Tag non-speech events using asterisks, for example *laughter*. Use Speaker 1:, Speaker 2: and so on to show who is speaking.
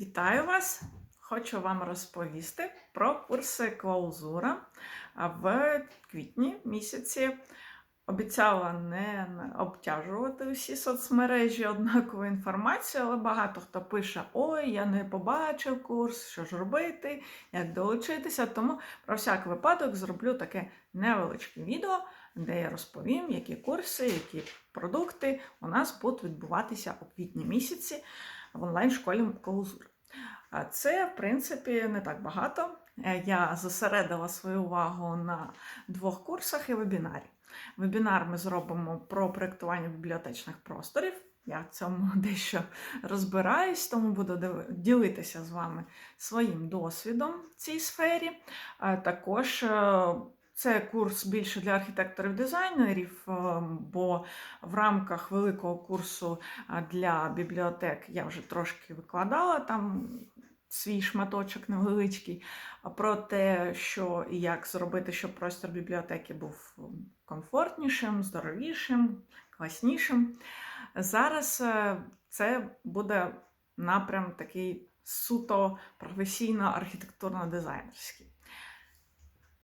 Speaker 1: Вітаю вас! Хочу вам розповісти про курси клаузура в квітні місяці. Обіцяла не обтяжувати усі соцмережі однаковою інформацією, але багато хто пише: Ой, я не побачив курс, що ж робити, як долучитися. Тому про всяк випадок зроблю таке невеличке відео, де я розповім, які курси, які продукти у нас будуть відбуватися у квітні місяці в онлайн-школі клаузур. Це, в принципі, не так багато. Е, Я зосередила свою увагу на двох курсах і вебінарі. Вебінар ми зробимо про проєктування бібліотечних просторів. Я в цьому *laughs* дещо розбираюсь, тому буду ділитися з вами своїм досвідом в цій сфері. Також е, це курс більше для архітекторів-дизайнерів, е, бо в рамках великого курсу для бібліотек я вже трошки викладала там свій шматочок невеличкий про те, що і як зробити, щоб простір бібліотеки був комфортнішим, здоровішим, класнішим. Зараз е, це буде напрям такий суто професійно-архітектурно-дизайнерський.